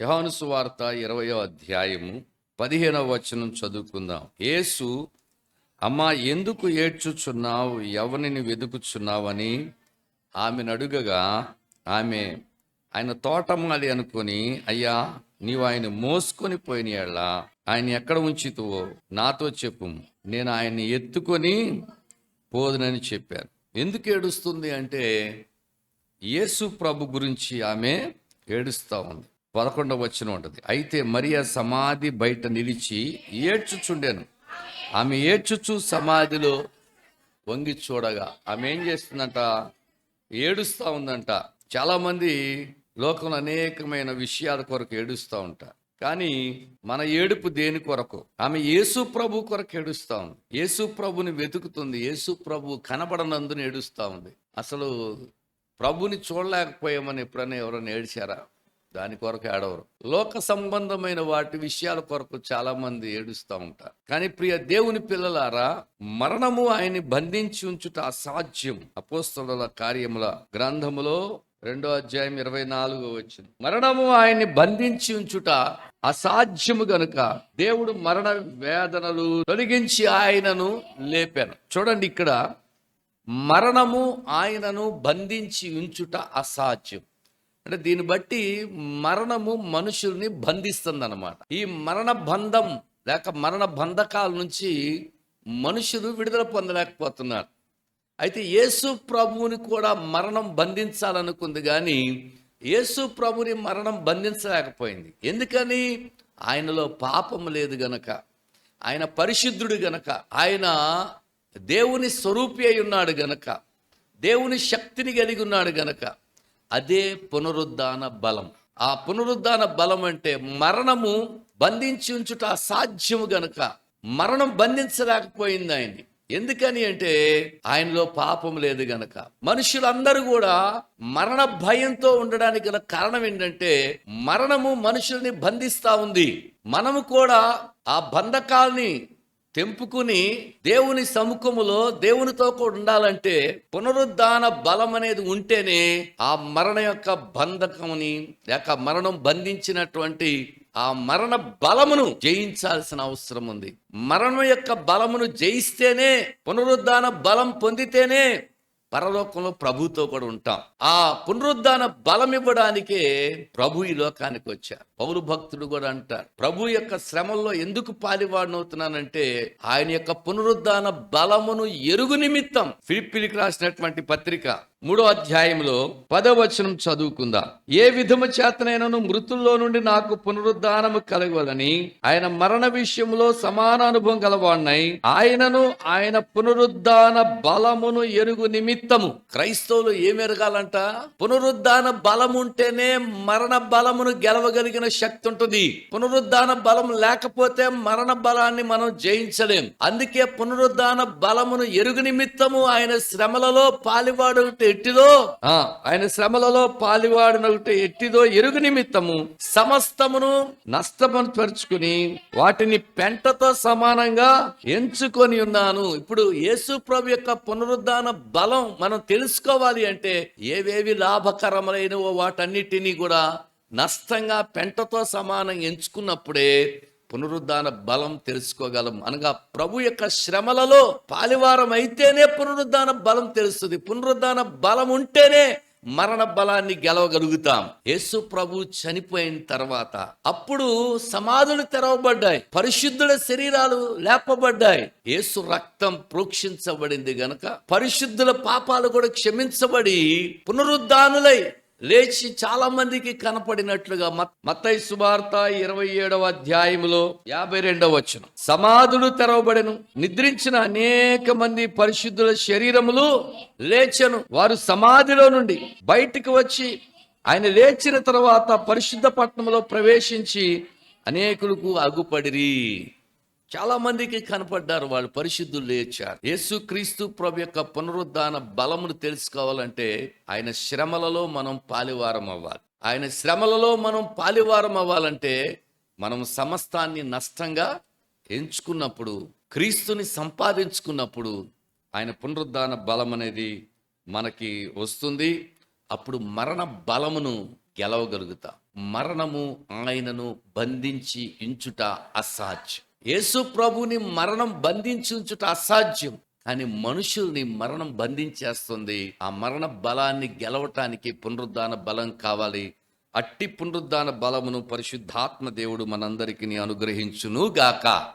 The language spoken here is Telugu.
యహానుసు సువార్త ఇరవయో అధ్యాయము పదిహేనవ వచనం చదువుకుందాం. యేసు అమ్మా ఎందుకు ఏడ్చుచున్నావు? ఎవరిని వెతుకుచున్నావని ఆమెను అడుగగా ఆమె ఆయన తోటమాలి అనుకొని అయ్యా నీవు ఆయన మోసుకొని పోయిన ఎళ్ళ ఆయన ఎక్కడ ఉంచితువో నాతో చెప్పు. నేను ఆయన్ని ఎత్తుకొని పోదునని చెప్పాను. ఎందుకు ఏడుస్తుంది అంటే యేసు ప్రభు గురించి ఆమె ఏడుస్తూ ఉంది. పదకొండవ వచ్చిన ఉంటుంది. అయితే మరియా సమాధి బయట నిలిచి ఏడ్చుచుండెను. ఆమె ఏడ్చుచు సమాధిలో వంగి చూడగా ఆమె ఏం చేస్తుందంట? ఏడుస్తూ ఉందంట. చాలామంది లోకంలో అనేకమైన విషయాల కొరకు ఏడుస్తూ ఉంటారు. కానీ మన ఏడుపు దేని కొరకు? ఆమె యేసు ప్రభు కొరకు ఏడుస్తా ఉంది. యేసు ప్రభుని వెతుకుతుంది. యేసు ప్రభు కనబడనందుని ఏడుస్తూ ఉంది. అసలు ప్రభుని చూడలేకపోయామని ఎప్పుడైనా ఎవరైనా ఏడిచారా? దాని కొరకు ఏడవరు. లోక సంబంధమైన వాటి విషయాల కొరకు చాలా మంది ఏడుస్తూ ఉంటారు. కానీ ప్రియ దేవుని పిల్లలారా మరణము ఆయన్ని బంధించి ఉంచుట అసాధ్యం. అపోస్తల కార్యముల గ్రంథములో రెండో అధ్యాయం ఇరవై నాలుగు వచ్చింది మరణము ఆయన్ని బంధించి ఉంచుట అసాధ్యము గనుక దేవుడు మరణ వేదనలు తొలగించి ఆయనను లేపాను. చూడండి ఇక్కడ మరణము ఆయనను బంధించి ఉంచుట అసాధ్యం. అంటే దీన్ని బట్టి మరణము మనుషుల్ని బంధిస్తుంది అనమాట ఈ మరణ బంధం లేక మరణ బంధకాల నుంచి మనుషులు విడుదల పొందలేకపోతున్నారు. అయితే యేసు ప్రభువుని కూడా మరణం బంధించాలనుకుంది కానీ యేసు ప్రభుని మరణం బంధించలేకపోయింది. ఎందుకని? ఆయనలో పాపం లేదు గనక ఆయన పరిశుద్ధుడు గనక ఆయన దేవుని స్వరూపి అయి ఉన్నాడు గనక దేవుని శక్తిని కలిగి ఉన్నాడు గనక అదే పునరుద్ధాన బలం. ఆ పునరుద్ధాన బలం అంటే మరణము బంధించి ఉంచుట అసాధ్యము గనక మరణం బంధించలేకపోయింది ఆయన్ని. ఎందుకని అంటే ఆయనలో పాపం లేదు గనక. మనుషులందరూ కూడా మరణ భయంతో ఉండడానికి గల కారణం ఏంటంటే మరణము మనుషుల్ని బంధిస్తా ఉంది. మనము కూడా ఆ బంధకాల్ని తెంపుకుని దేవుని సముఖములో దేవునితో కూడా ఉండాలంటే పునరుద్ధాన బలం అనేది ఉంటేనే ఆ మరణ యొక్క బంధకముని లేక మరణం బంధించినటువంటి ఆ మరణ బలమును జయించాల్సిన అవసరం ఉంది. మరణం యొక్క బలమును జయిస్తేనే పునరుద్ధాన బలం పొందితేనే పరలోకంలో ప్రభుతో కూడా ఉంటాం. ఆ పునరుద్ధాన బలం ఇవ్వడానికే ప్రభు ఈ లోకానికి వచ్చారు. పౌరు భక్తుడు కూడా అంటారు ప్రభు యొక్క శ్రమల్లో ఎందుకు పాలివాడినవుతున్నానంటే ఆయన యొక్క పునరుద్ధాన బలమును ఎరుగు నిమిత్తం. ఫిలిపిలికి రాసినటువంటి పత్రిక మూడో అధ్యాయంలో పదవచనం చదువుకుందాం. ఏ విధము చేతనైనను మృతుల్లో నుండి నాకు పునరుద్ధానము కలగవలని ఆయన మరణ విషయంలో సమాన అనుభవం గలవాడినై ఆయనను ఆయన పునరుద్ధాన బలమును ఎరుగు నిమిత్తం నిమిత్తము. క్రైస్తవులు ఏమి ఎరగాలంట? పునరుద్ధాన బలం ఉంటేనే మరణ బలమును గెలవగలిగిన శక్తి ఉంటుంది. పునరుద్ధాన బలం లేకపోతే మరణ బలాన్ని మనం జయించలేం. అందుకే పునరుద్ధాన బలమును ఎరుగు నిమిత్తము ఆయన శ్రమలలో పాలివాడు ఎట్టిదో ఆ, ఆయన శ్రమలలో పాలివాడినొకటి ఎట్టిదో ఎరుగు నిమిత్తము సమస్తమును నష్టమును పరుచుకుని వాటిని పెంటతో సమానంగా ఎంచుకొని ఉన్నాను. ఇప్పుడు యేసు ప్రభు యొక్క పునరుద్ధాన బలం మనం తెలుసుకోవాలి అంటే ఏవేవి లాభకరములైనవో వాటన్నిటినీ కూడా నష్టంగా పెంటతో సమానం ఎంచుకున్నప్పుడే పునరుద్ధాన బలం తెలుసుకోగలం. అనగా ప్రభు యొక్క శ్రమలలో పాలివారం అయితేనే పునరుద్ధాన బలం తెలుస్తుంది. పునరుద్ధాన బలం ఉంటేనే మరణ బలాన్ని గెలవగలుగుతాం. యేసు ప్రభు చనిపోయిన తర్వాత అప్పుడు సమాధులు తెరవబడ్డాయి. పరిశుద్ధుల శరీరాలు లేపబడ్డాయి. యేసు రక్తం ప్రోక్షించబడింది గనక పరిశుద్ధుల పాపాలు కూడా క్షమించబడి పునరుద్ధానులై లేచి చాలా మందికి కనపడినట్లుగా మత్తయి సువార్త ఇరవై ఏడవ అధ్యాయములో యాభై రెండవ వచ్చిన సమాధులు తెరవబడెను నిద్రించిన అనేక మంది పరిశుద్ధుల శరీరములు లేచెను. వారు సమాధిలో నుండి బయటికి వచ్చి ఆయన లేచిన తర్వాత పరిశుద్ధ పట్టణంలో ప్రవేశించి అనేకులకు అగుపడిరి. చాలా మందికి కనపడ్డారు వాళ్ళు పరిశుద్ధులు లేచారు. యేసుక్రీస్తు ప్రభు యొక్క పునరుద్ధాన బలమును తెలుసుకోవాలంటే ఆయన శ్రమలలో మనం పాలివారం అవ్వాలి. ఆయన శ్రమలలో మనం పాలివారం అవ్వాలంటే మనం సమస్తాన్ని నష్టంగా ఎంచుకున్నప్పుడు క్రీస్తుని సంపాదించుకున్నప్పుడు ఆయన పునరుద్ధాన బలం అనేది మనకి వస్తుంది. అప్పుడు మరణ బలమును గెలవగలుగుతా. మరణము ఆయనను బంధించి ఇంచుట అసాధ్యం. యేసు ప్రభుని మరణం బంధించుట అసాధ్యం కానీ మనుషుల్ని మరణం బంధించేస్తుంది. ఆ మరణ బలాన్ని గెలవటానికి పునరుద్ధాన బలం కావాలి. అట్టి పునరుద్ధాన బలమును పరిశుద్ధాత్మ దేవుడు మనందరికీ అనుగ్రహించును గాక